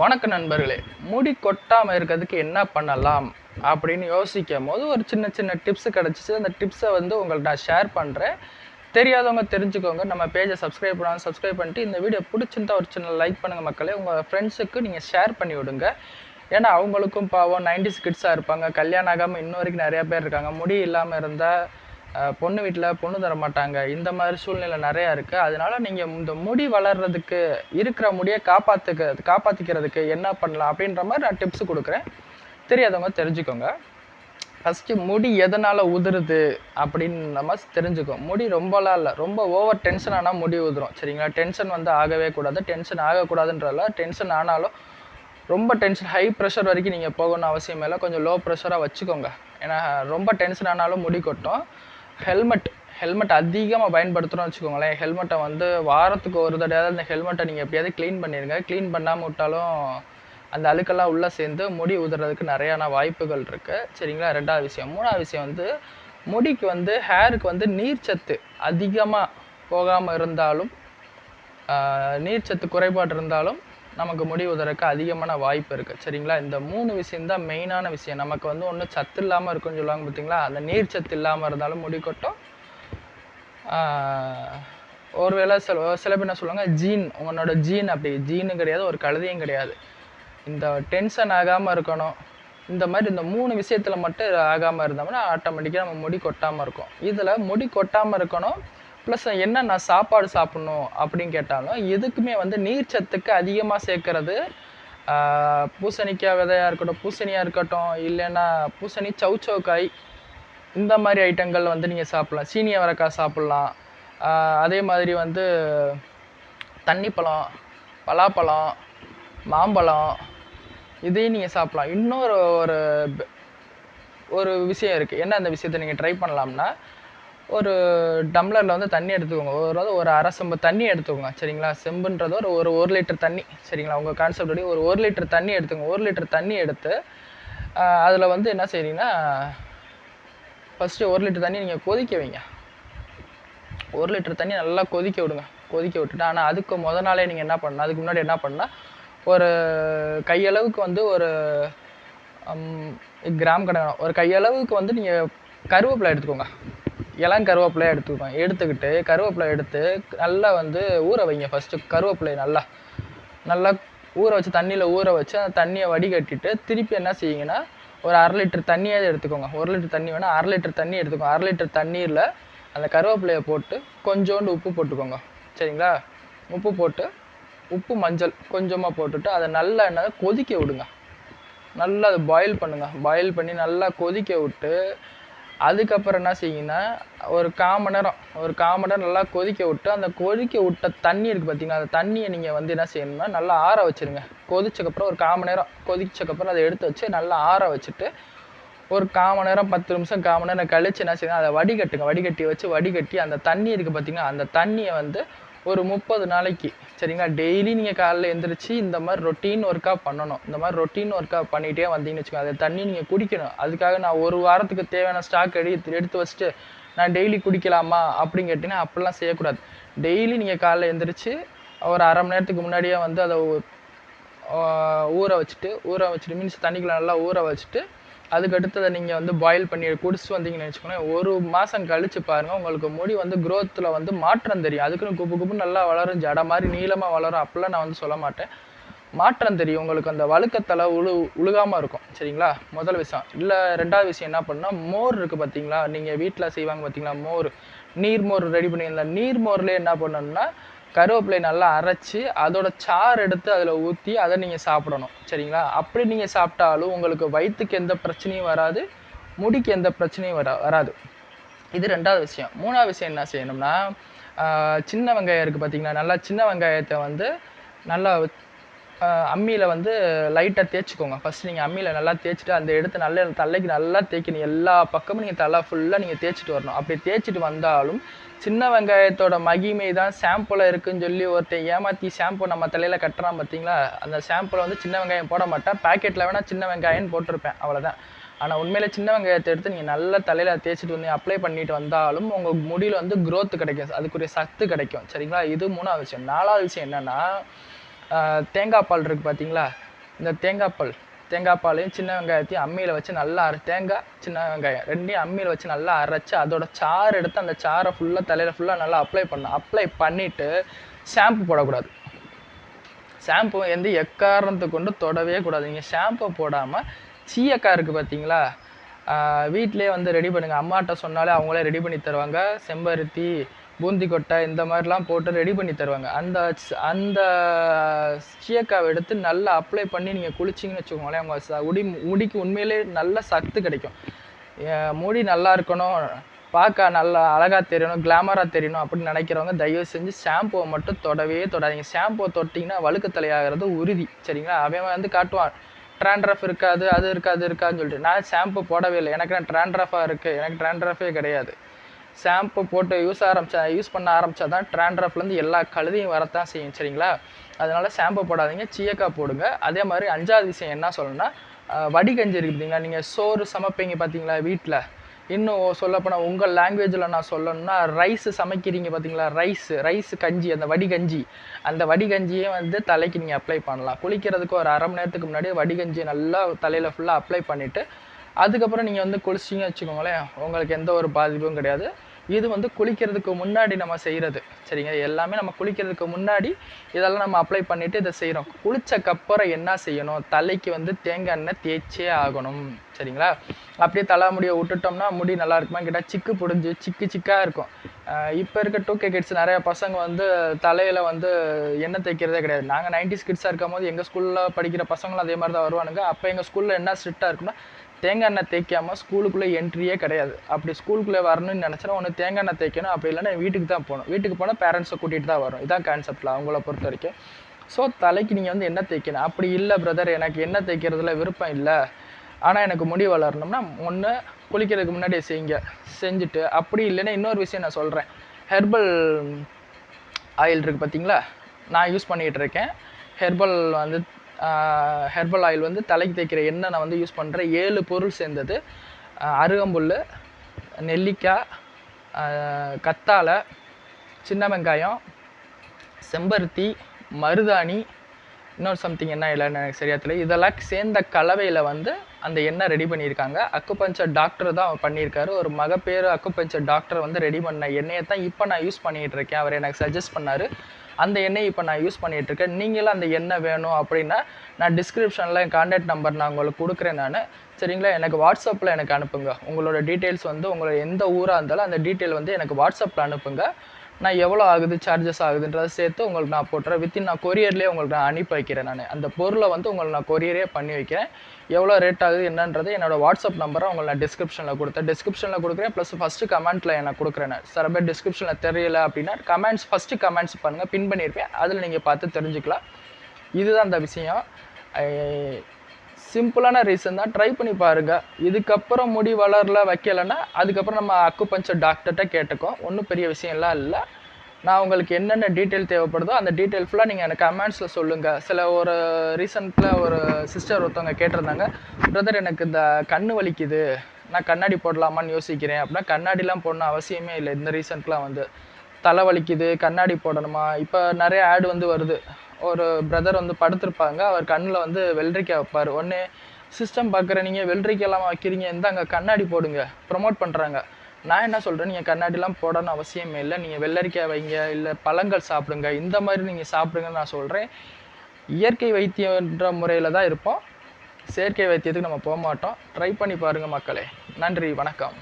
வணக்க நண்பர்களே முடி கொட்டாமல் இருக்கிறதுக்கு என்ன பண்ணலாம் அப்படின்னு யோசிக்கும் போது ஒரு சின்ன சின்ன டிப்ஸ் கிடச்சிச்சு. அந்த டிப்ஸை வந்து உங்கள்கிட்ட நான் ஷேர் பண்ணுறேன் தெரியாதவங்க தெரிஞ்சுக்கோங்க. நம்ம பேஜை சப்ஸ்கிரைப் பண்ணாலும் சப்ஸ்கிரைப் பண்ணிட்டு இந்த வீடியோ பிடிச்சிருந்தா ஒரு சின்ன லைக் பண்ணுங்கள் மக்களே. உங்கள் ஃப்ரெண்ட்ஸுக்கு நீங்கள் ஷேர் பண்ணி விடுங்க. ஏன்னா அவங்களுக்கும் பாவம் நைன்டிஸ் கிட்ஸாக இருப்பாங்க. கல்யாணம் ஆகாமல் இன்ன வரைக்கும் நிறையா பேர் இருக்காங்க. முடி இல்லாமல் இருந்தால் பொண்ணு வீட்டில் பொண்ணு தர மாட்டாங்க. இந்த மாதிரி சூழ்நிலை நிறையா இருக்குது அதனால நீங்கள் இந்த முடி வளர்றதுக்கு இருக்கிற முடியை காப்பாற்றுக்க காப்பாற்றிக்கிறதுக்கு என்ன பண்ணலாம் அப்படின்ற மாதிரி நான் டிப்ஸ் கொடுக்குறேன். தெரியாதவங்க தெரிஞ்சுக்கோங்க. ஃபஸ்ட்டு முடி எதனால் உதிருது அப்படின்னு நம்ம தெரிஞ்சுக்கும் முடி ரொம்பலாம் இல்லை. ரொம்ப ஓவர் டென்ஷன் ஆனால் முடி உதிரும். சரிங்களா? டென்ஷன் வந்து ஆகவே கூடாது. டென்ஷன் ஆகக்கூடாதுன்றல டென்ஷன் ஆனாலும் ரொம்ப டென்ஷன் ஹை ப்ரெஷர் வரைக்கும் நீங்கள் போகணும்னு அவசியம் இல்லை. கொஞ்சம் லோ ப்ரெஷராக வச்சுக்கோங்க. ஏன்னா ரொம்ப டென்ஷன் ஆனாலும் முடி கொட்டும். ஹெல்மெட் ஹெல்மெட் அதிகமாக பயன்படுத்துகிறோம்னு வச்சுக்கோங்களேன். ஹெல்மெட்டை வந்து வாரத்துக்கு ஒரு தடையாவது அந்த ஹெல்மெட்டை நீங்கள் எப்படியாவது க்ளீன் பண்ணிடுங்க க்ளீன் பண்ணாமல் விட்டாலும் அந்த அழுக்கெல்லாம் உள்ளே சேர்ந்து முடி உதுறதுக்கு நிறையான வாய்ப்புகள் இருக்குது சரிங்களா? ரெண்டாவது விஷயம். மூணாவது விஷயம் வந்து முடிக்கு வந்து ஹேருக்கு வந்து நீர்ச்சத்து அதிகமாக போகாமல் இருந்தாலும் நீர்ச்சத்து குறைபாடு இருந்தாலும் நமக்கு முடி உதறக்கு அதிகமான வாய்ப்பு இருக்குது சரிங்களா? இந்த மூணு விஷயம் தான் மெயினான விஷயம். நமக்கு வந்து ஒன்றும் சத்து இல்லாமல் இருக்குன்னு சொல்லுவாங்க பார்த்தீங்களா அந்த நீர் சத்து இல்லாமல் இருந்தாலும் முடி கொட்டும். ஒருவேளை சில சில பேர் என்ன சொல்லுவாங்க? ஜீன் உங்களோட ஜீன் அப்படி. ஜீனும் கிடையாது ஒரு கழுதையும் கிடையாது. இந்த டென்ஷன் ஆகாமல் இருக்கணும். இந்த மாதிரி இந்த மூணு விஷயத்தில் மட்டும் ஆகாமல் இருந்தோம்னா ஆட்டோமேட்டிக்காக நம்ம முடி கொட்டாமல் இருக்கும். இதில் முடி கொட்டாமல் இருக்கணும். ப்ளஸ் என்னென்ன சாப்பாடு சாப்பிட்ணும் அப்படின்னு கேட்டாலும் எதுக்குமே வந்து நீர்ச்சத்துக்கு அதிகமாக சேர்க்கறது பூசணிக்காய் விதையாக இருக்கட்டும் பூசணியாக இருக்கட்டும் இல்லைன்னா பூசணி சவுச்சவுக்காய் இந்த மாதிரி ஐட்டங்கள் வந்து நீங்கள் சாப்பிட்லாம். சீனி அவரைக்காய் சாப்பிட்லாம். அதே மாதிரி வந்து தண்ணிப்பழம் பலாப்பழம் மாம்பழம் இதையும் நீங்கள் சாப்பிட்லாம். இன்னொரு ஒரு ஒரு விஷயம் இருக்குது என்ன அந்த விஷயத்தை நீங்கள் ட்ரை பண்ணலாம்னா ஒரு டம்ளரில் வந்து தண்ணி எடுத்துக்கோங்க. ஒரு ஒரு அரை செம்பு தண்ணி எடுத்துக்கோங்க. சரிங்களா? செம்புன்றது ஒரு ஒரு ஒரு லிட்டர் தண்ணி. சரிங்களா? உங்கள் கான்செப்ட் படி ஒரு ஒரு லிட்டர் தண்ணி எடுத்துக்கோங்க. ஒரு லிட்டர் தண்ணி எடுத்து அதில் வந்து என்ன செய்றீங்கன்னா ஃபஸ்ட்டு ஒரு லிட்டர் தண்ணி நீங்கள் கொதிக்க வைங்க. ஒரு லிட்டர் தண்ணி நல்லா கொதிக்க விடுங்க. கொதிக்க விட்டுட்டு ஆனால் அதுக்கு முத நாளே நீங்கள் என்ன பண்ணணும்? அதுக்கு முன்னாடி என்ன பண்ணால் ஒரு கையளவுக்கு வந்து ஒரு கிராம் கணக்கு ஒரு கையளவுக்கு வந்து நீங்கள் கருவேப்பிலை எடுத்துக்கோங்க. இளம் கருவேப்பிலையை எடுத்துக்கோங்க எடுத்துக்கிட்டு கருவேப்பிலை எடுத்து நல்லா வந்து ஊற வைங்க ஃபஸ்ட்டு கருவேப்பிலையை நல்லா. நல்லா ஊற வச்சு தண்ணியில் ஊற வச்சு அந்த தண்ணியை வடிகட்டிட்டு திருப்பி என்ன செய்யுங்கன்னா ஒரு அரை லிட்டர் தண்ணியாவது எடுத்துக்கோங்க. ஒரு லிட்டர் தண்ணி வேணால் அரை லிட்டர் தண்ணி எடுத்துக்கோங்க. அரை லிட்டர் தண்ணீரில் அந்த கருவேப்பிலையை போட்டு கொஞ்சோண்டு உப்பு போட்டுக்கோங்க. சரிங்களா? உப்பு போட்டு உப்பு மஞ்சள் கொஞ்சமாக போட்டுட்டு அதை நல்லா என்ன கொதிக்க விடுங்க. நல்லா அதை பாயில் பண்ணுங்கள் பாயில் பண்ணி நல்லா கொதிக்க விட்டு அதுக்கப்புறம் என்ன செய்யுங்கன்னா ஒரு கால் மணி நேரம் ஒரு கால் மணி நேரம் நல்லா கொதிக்க விட்டு அந்த கொதிக்க விட்ட தண்ணி இருக்குது பார்த்தீங்களா அந்த தண்ணியை நீங்கள் வந்து என்ன செய்யணும்னா நல்லா ஆற வச்சுருங்க. கொதிச்சக்கப்புறம் ஒரு கால் மணி நேரம் கொதிச்சக்கப்புறம் அதை எடுத்து வச்சு நல்லா ஆற வச்சுட்டு ஒரு கால் மணி நேரம் பத்து நிமிஷம் கால் மணி நேரம் கழிச்சு என்ன செய்யணும் அதை வடிகட்டுங்க. வடிகட்டி வச்சு வடிகட்டி அந்த தண்ணி இருக்குது பார்த்தீங்கன்னா அந்த தண்ணியை வந்து ஒரு முப்பது நாளைக்கு. சரிங்களா? டெய்லி நீங்கள் காலைல எழுந்திரிச்சு இந்த மாதிரி ரொட்டீன் ஒர்க்காக பண்ணணும். இந்த மாதிரி ரொட்டீன் ஒர்க்காக பண்ணிகிட்டே வந்தீங்கன்னு வச்சுக்கோங்க. அது தண்ணி நீங்கள் குடிக்கணும். அதுக்காக நான் ஒரு வாரத்துக்கு தேவையான ஸ்டாக் எடுத்து எடுத்து வச்சுட்டு நான் டெய்லி குடிக்கலாமா அப்படின்னு கேட்டிங்கன்னா அப்படிலாம் செய்யக்கூடாது. டெய்லி நீங்கள் காலைல எழுந்திரிச்சு ஒரு அரை மணி நேரத்துக்கு முன்னாடியே வந்து அதை ஊற வச்சுட்டு ஊற வச்சுட்டு மீன்ஸ் தண்ணிக்குள்ளே நல்லா ஊற வச்சுட்டு அதுக்கு அடுத்ததை நீங்கள் வந்து பாயில் பண்ணி குடிச்சிட்டு வந்தீங்கன்னு வச்சுக்கோங்களேன் ஒரு மாதம் கழிச்சு பாருங்கள் உங்களுக்கு முடி வந்து க்ரோத்தில் வந்து மாற்றம் தெரியும். அதுக்குன்னு குப்பு குப்பு நல்லா வளரும் ஜடை மாதிரி நீளமாக வளரும் அப்படிலாம் நான் வந்து சொல்ல மாட்டேன். மாற்றம் தெரியும். உங்களுக்கு அந்த வழுக்கத்தலை உழு உழுகாமல் இருக்கும். சரிங்களா? முதல் விஷயம். இல்லை ரெண்டாவது விஷயம் என்ன பண்ணால் மோர் இருக்குது பார்த்தீங்களா நீங்கள் வீட்டில் செய்வாங்க பார்த்தீங்களா மோர். நீர் மோர் ரெடி பண்ணியிருந்தா நீர் மோர்லேயே என்ன பண்ணணும்னா கருவேப்பிலை நல்லா அரைச்சி அதோட சாறு எடுத்து அதில் ஊற்றி அதை நீங்கள் சாப்பிடணும். சரிங்களா? அப்படி நீங்கள் சாப்பிட்டாலும் உங்களுக்கு வயிற்றுக்கு எந்த பிரச்சனையும் வராது முடிக்கு எந்த பிரச்சனையும் வரா வராது. இது ரெண்டாவது விஷயம். மூணாவது விஷயம் என்ன செய்யணும்னா சின்ன வெங்காயம் இருக்குது பார்த்தீங்களா நல்லா சின்ன வெங்காயத்தை வந்து நல்லா அம்மியில் வந்து லைட்டாக தேய்ச்சிக்கோங்க. ஃபஸ்ட்டு நீங்கள் அம்மியில் நல்லா தேய்ச்சிட்டு அந்த எடுத்து நல்ல தலைக்கு நல்லா தேய்க்கணும். எல்லா பக்கமும் நீங்கள் தலை ஃபுல்லாக நீங்கள் தேய்ச்சிட்டு வரணும். அப்படி தேய்ச்சிட்டு வந்தாலும் சின்ன வெங்காயத்தோட மகிமை தான் ஷாம்புல இருக்குன்னு சொல்லி ஒருத்தன் ஏமாற்றி ஷாம்பு நம்ம தலையில் கட்டுறான் பார்த்தீங்களா? அந்த ஷாம்புல வந்து சின்ன வெங்காயம் போட மாட்டேன் பேக்கெட்டில் வேணால் சின்ன வெங்காயம்னு போட்டிருப்பேன். அவ்வளோதான் ஆனால் உண்மையில் சின்ன வெங்காயத்தை எடுத்து நீங்கள் நல்லா தலையில் தேய்ச்சிட்டு வந்து அப்ளை பண்ணிட்டு வந்தாலும் உங்கள் முடியில் வந்து க்ரோத் கிடைக்கும். அதுக்குரிய சத்து கிடைக்கும். சரிங்களா? இது மூணாவது விஷயம். நாலாவது விஷயம் என்னென்னா தேங்காய் பால் இருக்குது பார்த்தீங்களா இந்த தேங்காய் பால் தேங்காய் பாலையும் சின்ன வெங்காயத்தையும் அம்மியில் வச்சு நல்லா அரை தேங்காய் சின்ன வெங்காயம் ரெண்டையும் அம்மியில் வச்சு நல்லா அரைச்சி அதோட சாறு எடுத்து அந்த சாறை ஃபுல்லாக தலையில் ஃபுல்லாக நல்லா அப்ளை பண்ணணும் அப்ளை பண்ணிவிட்டு ஷாம்பு போடக்கூடாது. ஷாம்பு வந்து எக்காரணத்தை கொண்டு தொடவே கூடாது. நீங்கள் ஷாம்பு போடாமல் சீயக்காய் இருக்குது பார்த்தீங்களா வீட்டிலே வந்து ரெடி பண்ணுங்கள் அம்மாட்ட சொன்னாலே அவங்களே ரெடி பண்ணி தருவாங்க. செம்பருத்தி பூந்தி கொட்டை இந்த மாதிரிலாம் போட்டு ரெடி பண்ணி தருவாங்க. அந்த அந்த சீயக்காவை எடுத்து நல்லா அப்ளை பண்ணி நீங்கள் குளிச்சிங்கன்னு வச்சுக்கோங்களேன் உங்கள் ச முடி முடிக்கு உண்மையிலே நல்ல சத்து கிடைக்கும். முடி நல்லா இருக்கணும் பார்க்க நல்லா அழகாக தெரியணும் கிளாமராக தெரியணும் அப்படின்னு நினைக்கிறவங்க தயவு செஞ்சு ஷாம்புவை மட்டும் தொடவே தொடாதீங்க. ஷாம்புவை தொட்டிங்கன்னா வழுக்கு தலையாகிறது உறுதி சரிங்களா? அவன் வந்து காட்டுவான் ட்ராண்ட்ரஃப் இருக்காது அது இருக்காது இருக்காதுன்னு சொல்லிட்டு. நான் ஷாம்பு போடவே இல்லை. எனக்கு நான் ட்ராண்ட்ரஃபாக இருக்குது எனக்கு ட்ராண்ட்ரஃபே கிடையாது. ஷாம்பு போட்டு யூஸ் ஆரம்பிச்சா யூஸ் பண்ண ஆரம்பித்தா தான் ட்ராண்ட்ரஃப்லேருந்து எல்லா கழுதையும் வரத்தான் செய்யும் சரிங்களா? அதனால் ஷாம்பு போடாதீங்க சீயக்காய் போடுங்க. அதே மாதிரி அஞ்சாவது விஷயம் என்ன சொல்லணும்னா வடிகஞ்சி இருக்கு பார்த்தீங்களா நீங்கள் சோறு சமைப்பீங்க பார்த்தீங்களா வீட்டில் இன்னும் சொல்லப்போனால் உங்கள் லாங்குவேஜில் நான் சொல்லணும்னா ரைஸ் சமைக்கிறீங்க பார்த்தீங்களா ரைஸ் ரைஸ் கஞ்சி அந்த வடிகஞ்சி. அந்த வடிகஞ்சியே வந்து தலைக்கு நீங்கள் அப்ளை பண்ணலாம். குளிக்கிறதுக்கு ஒரு அரை மணி நேரத்துக்கு முன்னாடி வடிகஞ்சி நல்லா தலையில் ஃபுல்லாக அப்ளை பண்ணிவிட்டு அதுக்கப்புறம் நீங்கள் வந்து குளிச்சிங்க வச்சுக்கோங்களேன். உங்களுக்கு எந்த ஒரு பாதிப்பும் கிடையாது. இது வந்து குளிக்கிறதுக்கு முன்னாடி நம்ம செய்கிறது சரிங்க? எல்லாமே நம்ம குளிக்கிறதுக்கு முன்னாடி இதெல்லாம் நம்ம அப்ளை பண்ணிவிட்டு இதை செய்கிறோம் குளிச்சக்கப்புறம் என்ன செய்யணும்? தலைக்கு வந்து தேங்காய் எண்ணெய் தேய்ச்சே ஆகணும். சரிங்களா? அப்படியே தலை முடியை விட்டுட்டோம்னா முடி நல்லா இருக்குமா? கேட்டால் சிக்கு பிடிஞ்சி சிக்கு சிக்காக இருக்கும். இப்போ இருக்க டூ கே கிட்ஸ் நிறைய பசங்க வந்து தலையில் வந்து எண்ணெய் தேய்க்கிறதே கிடையாது. நாங்கள் நைன்டிஸ் கிட்ஸாக இருக்கும் போது எங்கள் ஸ்கூலில் படிக்கிற பசங்களும் அதே மாதிரி தான் வருவானுங்க. அப்போ எங்கள் ஸ்கூலில் என்ன ஸ்ட்ரிக்டாக இருக்குன்னா தேங்காய் எண்ணெய் தேய்க்காமல் ஸ்கூலுக்குள்ளே என்ட்ரியே கிடையாது. அப்படி ஸ்கூலுக்குள்ளே வரணும்னு நினச்சினா ஒன்று தேங்காய் எண்ணெய் தேய்க்கணும் அப்படி இல்லைன்னா வீட்டுக்கு தான் போகணும். வீட்டுக்கு போனால் பேரண்ட்ஸை கூட்டிகிட்டு தான் வரும் இதான் கான்செப்டில் அவங்கள பொறுத்த வரைக்கும் ஸோ தலைக்கு நீங்கள் வந்து என்ன தேய்க்கணும்? அப்படி இல்லை பிரதர் எனக்கு என்ன தேய்க்கிறதுல விருப்பம் இல்லை. ஆனால் எனக்கு முடி வளரணும்னா ஒன்று குளிக்கிறதுக்கு முன்னாடி செய்யுங்க. செஞ்சுட்டு அப்படி இல்லைன்னா இன்னொரு விஷயம் நான் சொல்கிறேன் ஹெர்பல் ஆயில் இருக்குது பார்த்தீங்களா நான் யூஸ் பண்ணிகிட்டு இருக்கேன். ஹெர்பல் வந்து ஹெர்பல் ஆயில் வந்து தலைக்கு தேய்க்கிற எண்ணெய் நான் வந்து யூஸ் பண்ணுறேன் ஏழு பொருள் சேர்ந்தது. அருகம்புல் நெல்லிக்காய் கத்தாழை சின்ன வெங்காயம் செம்பருத்தி மருதாணி இன்னொரு சம்திங் என்ன இல்லைன்னு எனக்கு சரியா தெரியல. இதெல்லாம் சேர்ந்த கலவையில் வந்து அந்த எண்ணெய் ரெடி பண்ணியிருக்காங்க. அக்குபஞ்சர் டாக்டர் தான் அவர் பண்ணியிருக்காரு. ஒரு மகப்பேறு அக்குபஞ்சர் டாக்டர் வந்து ரெடி பண்ண எண்ணெயை தான் இப்போ நான் யூஸ் பண்ணிகிட்டு இருக்கேன். அவர் எனக்கு சஜஸ்ட் பண்ணார். அந்த எண்ணெய் இப்போ நான் யூஸ் பண்ணிகிட்ருக்கேன் நீங்களும் அந்த எண்ணெய் வேணும் அப்படின்னா நான் டிஸ்கிரிப்ஷனில் என் கான்டாக்ட் நம்பர் நான் உங்களுக்கு கொடுக்குறேன் நான். சரிங்களா? எனக்கு வாட்ஸ்அப்பில் எனக்கு அனுப்புங்க. உங்களோட டீட்டெயில்ஸ் வந்து உங்களோட எந்த ஊராக இருந்தாலும் அந்த டீட்டெயில் வந்து எனக்கு வாட்ஸ்அப்பில் அனுப்புங்க. நான் எவ்வளோ ஆகுது சார்ஜஸ் ஆகுதுன்றதை சேர்த்து உங்களுக்கு நான் போட்டுறேன். வித்தின் நான் கொரியர்லேயே உங்களுக்கு நான் அனுப்பி வைக்கிறேன் நான். அந்த பொருளை வந்து உங்களுக்கு நான் கொரியரே பண்ணி வைக்கிறேன். எவ்வளோ ரேட் ஆகுது என்னன்றது என்னோட வாட்ஸ்அப் நம்பரை உங்களுக்கு நான் டிஸ்கிரிப்ஷனில் கொடுத்தேன். டிஸ்கிரிப்ஷனில் கொடுக்குறேன் ப்ளஸ் ஃபஸ்ட்டு கமெண்ட்டில் எனக்கு கொடுக்குறேன் சில பேர் டிஸ்கிரிப்ஷனில் தெரியல அப்படின்னா கமெண்ட்ஸ் ஃபஸ்ட்டு கமெண்ட்ஸ் பண்ணுங்கள் பின் பண்ணியிருப்பேன். அதில் நீங்கள் பார்த்து தெரிஞ்சுக்கலாம். இதுதான் அந்த விஷயம். சிம்பிளான ரீசன் தான். ட்ரை பண்ணி பாருங்கள் இதுக்கப்புறம் முடி வளரல வைக்கலைன்னா அதுக்கப்புறம் நம்ம அக்குபஞ்சர் டாக்டர்கிட்ட கேட்டுக்கோ. ஒன்றும் பெரிய விஷயம்லாம் இல்லை. நான் உங்களுக்கு என்னென்ன டீட்டெயில் தேவைப்படுதோ அந்த டீட்டெயில் ஃபுல்லாக நீங்கள் எனக்கு கமெண்ட்ஸில் சொல்லுங்கள் சில ஒரு ரீசெண்டில் ஒரு சிஸ்டர் ஒருத்தவங்க கேட்டிருந்தாங்க பிரதர் எனக்கு இந்த கண்ணு வலிக்குது. நான் கண்ணாடி போடலாமான்னு யோசிக்கிறேன். அப்படின்னா கண்ணாடிலாம் போடணும் அவசியமே இல்லை. இந்த ரீசெண்ட்லாம் வந்து. தலை வலிக்குது கண்ணாடி போடணுமா? இப்போ நிறைய ஆட் வந்து வருது. ஒரு பிரதர் வந்து படுத்திருப்பாங்க. அவர் கண்ணில் வந்து வெள்ளரிக்காய் வைப்பார். ஒன்று சிஸ்டம் பார்க்குற நீங்கள் வெள்ளரிக்காயெல்லாம் வைக்கிறீங்க. இந்தாங்க கண்ணாடி போடுங்க. ப்ரொமோட் பண்ணுறாங்க நான் என்ன சொல்கிறேன் நீங்கள் கண்ணாடிலாம் போடணும் அவசியமே இல்லை. நீங்கள் வெள்ளரிக்காய் வைங்க. இல்லை பழங்கள் சாப்பிடுங்க. இந்த மாதிரி நீங்கள் சாப்பிடுங்கன்னு நான் சொல்கிறேன் இயற்கை வைத்தியன்ற முறையில் தான் இருப்போம். செயற்கை வைத்தியத்துக்கு நம்ம போக மாட்டோம். ட்ரை பண்ணி பாருங்கள் மக்களே. நன்றி. வணக்கம்.